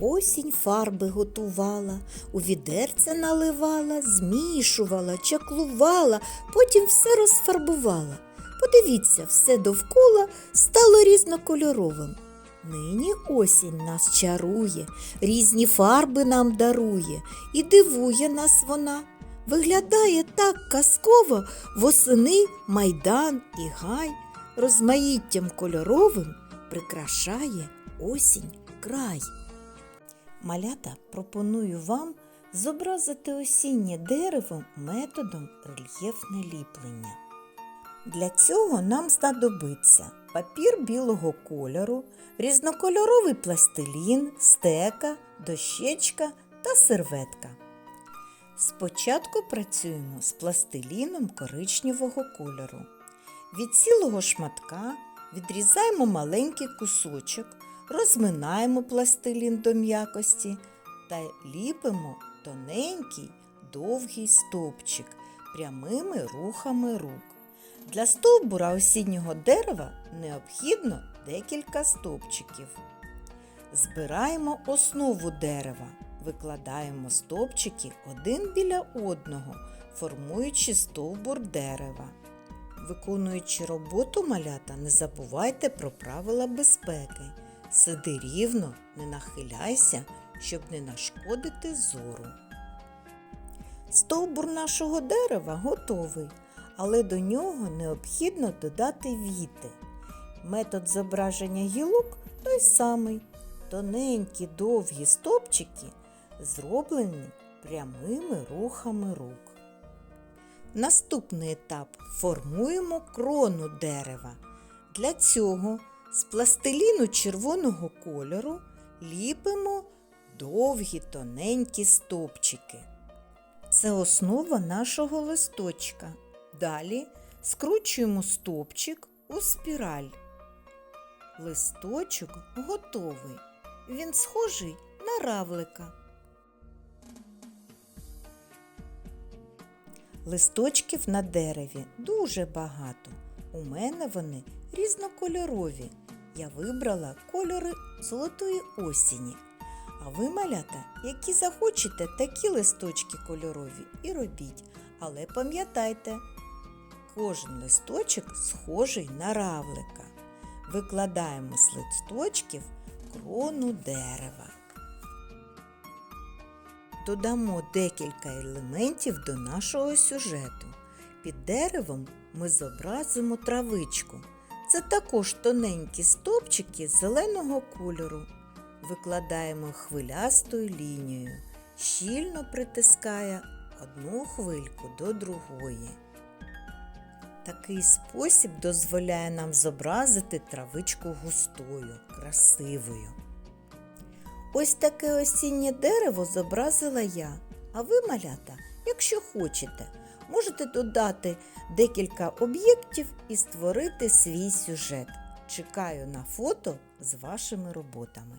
Осінь фарби готувала, у відерця наливала, змішувала, чаклувала, потім все розфарбувала. Подивіться, все довкола стало різнокольоровим. Нині осінь нас чарує, різні фарби нам дарує, і дивує нас вона. Виглядає так казково восени майдан і гай, розмаїттям кольоровим прикрашає осінь край. Малята пропоную вам зобразити осіннє дерево методом рельєфне ліплення. Для цього нам знадобиться папір білого кольору, різнокольоровий пластилін, стека, дощечка та серветка. Спочатку працюємо з пластиліном коричневого кольору. Від цілого шматка відрізаємо маленький кусочок, розминаємо пластилін до м'якості та ліпимо тоненький довгий стовпчик прямими рухами рук. Для стовбура осіннього дерева необхідно декілька стовпчиків. Збираємо основу дерева, викладаємо стовпчики один біля одного, формуючи стовбур дерева. Виконуючи роботу малята, не забувайте про правила безпеки. Сиди рівно, не нахиляйся, щоб не нашкодити зору. Стовбур нашого дерева готовий, але до нього необхідно додати віти. Метод зображення гілок той самий. Тоненькі довгі стовпчики зроблені прямими рухами рук. Наступний етап формуємо крону дерева. Для цього з пластиліну червоного кольору ліпимо довгі тоненькі стовпчики. Це основа нашого листочка. Далі скручуємо стовпчик у спіраль. Листочок готовий. Він схожий на равлика. Листочків на дереві дуже багато. У мене вони різнокольорові. Я вибрала кольори золотої осені. А ви, малята, які захочете, такі листочки кольорові і робіть. Але пам'ятайте, кожен листочок схожий на равлика. Викладаємо з листочків крону дерева. Додамо декілька елементів до нашого сюжету. Під деревом ми зобразимо травичку. Це також тоненькі стовпчики зеленого кольору. Викладаємо хвилястою лінією, щільно притискає одну хвильку до другої. Такий спосіб дозволяє нам зобразити травичку густою, красивою. Ось таке осіннє дерево зобразила я. А ви, малята, якщо хочете, можете додати декілька об'єктів і створити свій сюжет. Чекаю на фото з вашими роботами.